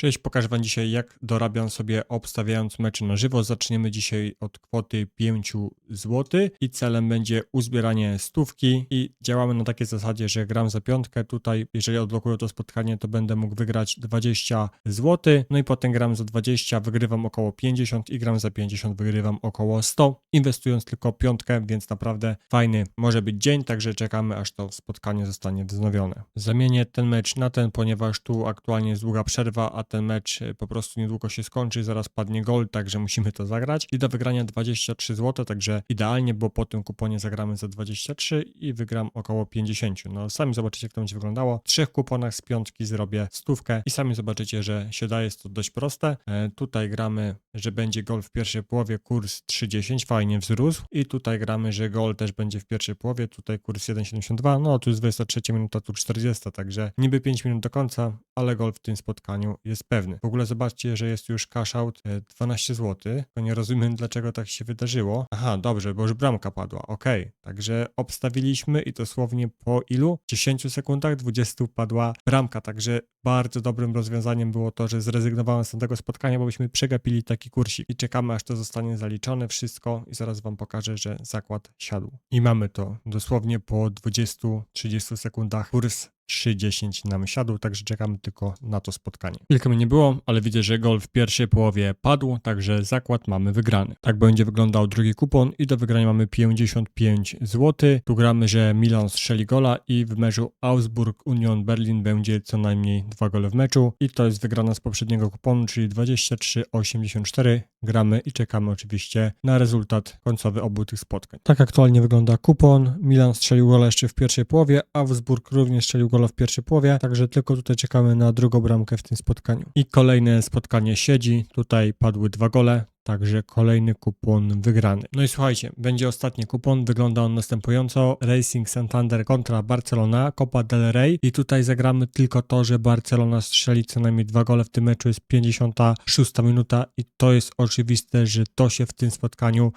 Cześć, pokażę Wam dzisiaj jak dorabiam sobie obstawiając mecze na żywo. Zaczniemy dzisiaj od kwoty 5 zł i celem będzie uzbieranie stówki i działamy na takiej zasadzie, że gram za piątkę. Tutaj, jeżeli odblokuję to spotkanie, to będę mógł wygrać 20 zł, no i potem gram za 20, wygrywam około 50 i gram za 50, wygrywam około 100, inwestując tylko piątkę, więc naprawdę fajny może być dzień, także czekamy aż to spotkanie zostanie wznowione. Zamienię ten mecz na ten, ponieważ tu aktualnie jest długa przerwa, a ten mecz e, po prostu niedługo się skończy, zaraz padnie gol, także musimy to zagrać. I do wygrania 23 zł, także idealnie, bo po tym kuponie zagramy za 23 i wygram około 50. No sami zobaczycie, jak to będzie wyglądało. W trzech kuponach z piątki zrobię stówkę i sami zobaczycie, że się da, jest to dość proste. E, tutaj gramy, że będzie gol w pierwszej połowie, kurs 3,10, fajnie wzrósł. I tutaj gramy, że gol też będzie w pierwszej połowie, tutaj kurs 1,72, no tu jest 23 minuta, tu 40, także niby 5 minut do końca, ale gol w tym spotkaniu jest pewny. W ogóle zobaczcie, że jest już cash out e, 12 zł, to nie rozumiem dlaczego tak się wydarzyło. Aha, dobrze, bo już bramka padła, okej. Także obstawiliśmy i dosłownie po ilu? 10 sekundach 20 padła bramka, także bardzo dobrym rozwiązaniem było to, że zrezygnowałem z tego spotkania, bo byśmy przegapili taki kursik i czekamy aż to zostanie zaliczone wszystko i zaraz wam pokażę, że zakład siadł. I mamy to dosłownie po 20-30 sekundach kurs 3.10 nam siadł, także czekamy tylko na to spotkanie. Chwilkę mi nie było, ale widzę, że gol w pierwszej połowie padł, także zakład mamy wygrany. Tak będzie wyglądał drugi kupon i do wygrania mamy 55 zł. Tu gramy, że Milan strzeli gola i w meczu Augsburg Union Berlin będzie co najmniej dwa gole w meczu i to jest wygrana z poprzedniego kuponu, czyli 23,84. Gramy i czekamy oczywiście na rezultat końcowy obu tych spotkań. Tak aktualnie wygląda kupon. Milan strzelił gola jeszcze w pierwszej połowie, Augsburg również strzelił gola w pierwszej połowie, także tylko tutaj czekamy na drugą bramkę w tym spotkaniu. I kolejne spotkanie siedzi, tutaj padły dwa gole, Także kolejny kupon wygrany. No i słuchajcie, będzie ostatni kupon. Wygląda on następująco. Racing Santander kontra Barcelona, Copa del Rey. I tutaj zagramy tylko to, że Barcelona strzeli co najmniej dwa gole w tym meczu. Jest 56 minuta i to jest oczywiste, że to się w tym spotkaniu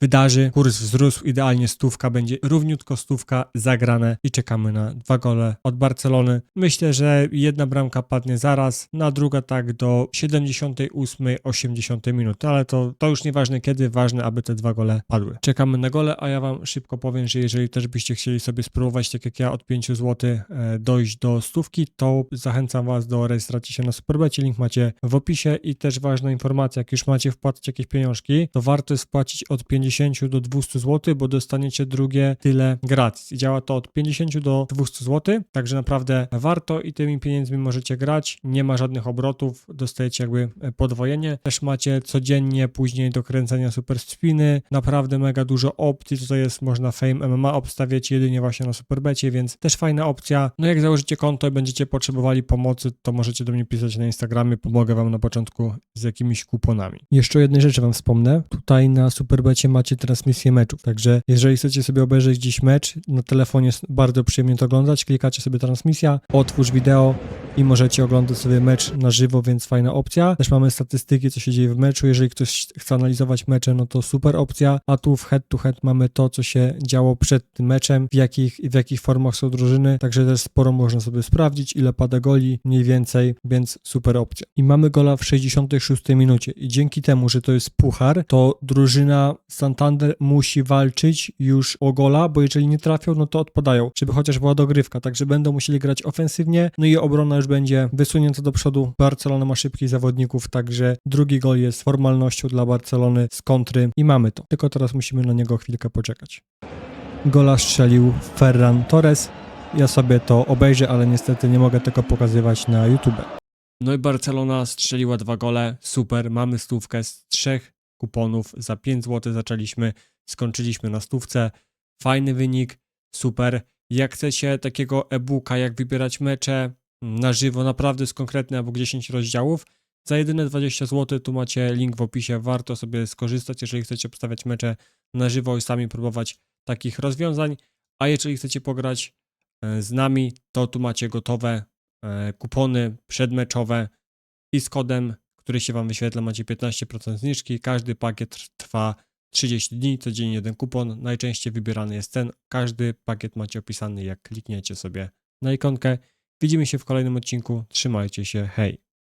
wydarzy. Kurs wzrósł, idealnie stówka, będzie równiutko stówka zagrane i czekamy na dwa gole od Barcelony. Myślę, że jedna bramka padnie zaraz, na druga tak do 78-80 minuty, ale to, to już nieważne kiedy, ważne, aby te dwa gole padły. Czekamy na gole, a ja wam szybko powiem, że jeżeli też byście chcieli sobie spróbować, tak jak ja, od 5 zł e, dojść do stówki, to zachęcam was do rejestracji się na Superbecie, link macie w opisie i też ważna informacja, jak już macie wpłacić jakieś pieniążki, to warto jest wpłacić od 50 do 200 zł, bo dostaniecie drugie tyle gratis. I działa to od 50 do 200 zł, także naprawdę warto i tymi pieniędzmi możecie grać. Nie ma żadnych obrotów, dostajecie jakby podwojenie. Też macie codziennie później do kręcenia super spiny. Naprawdę mega dużo opcji. Tutaj jest można Fame MMA obstawiać jedynie właśnie na Superbecie, więc też fajna opcja. No jak założycie konto i będziecie potrzebowali pomocy, to możecie do mnie pisać na Instagramie. Pomogę wam na początku z jakimiś kuponami. Jeszcze o jednej rzeczy wam wspomnę. Tutaj na Superbecie macie transmisję meczów, także jeżeli chcecie sobie obejrzeć dziś mecz, na telefonie jest bardzo przyjemnie to oglądać, klikacie sobie transmisja, otwórz wideo i możecie oglądać sobie mecz na żywo, więc fajna opcja. Też mamy statystyki, co się dzieje w meczu. Jeżeli ktoś chce analizować mecze, no to super opcja. A tu w head to head mamy to, co się działo przed tym meczem, w jakich, w jakich formach są drużyny, także też sporo można sobie sprawdzić, ile pada goli, mniej więcej, więc super opcja. I mamy gola w 66 minucie i dzięki temu, że to jest puchar, to drużyna Santander musi walczyć już o gola, bo jeżeli nie trafią, no to odpadają, żeby chociaż była dogrywka, także będą musieli grać ofensywnie, no i obrona już będzie wysunięta do przodu. Barcelona ma szybkich zawodników, także drugi gol jest formalnością dla Barcelony z kontry i mamy to. Tylko teraz musimy na niego chwilkę poczekać. Gola strzelił Ferran Torres. Ja sobie to obejrzę, ale niestety nie mogę tego pokazywać na YouTube. No i Barcelona strzeliła dwa gole. Super, mamy stówkę z trzech kuponów. Za 5 zł zaczęliśmy, skończyliśmy na stówce. Fajny wynik, super. Jak chcecie takiego e-booka, jak wybierać mecze na żywo, naprawdę z konkretny albo 10 rozdziałów, za jedyne 20 zł tu macie link w opisie, warto sobie skorzystać, jeżeli chcecie obstawiać mecze na żywo i sami próbować takich rozwiązań. A jeżeli chcecie pograć e, z nami, to tu macie gotowe e, kupony przedmeczowe i z kodem, który się Wam wyświetla, macie 15% zniżki. Każdy pakiet trwa 30 dni, codziennie jeden kupon. Najczęściej wybierany jest ten. Każdy pakiet macie opisany, jak klikniecie sobie na ikonkę. Widzimy się w kolejnym odcinku. Trzymajcie się, hej!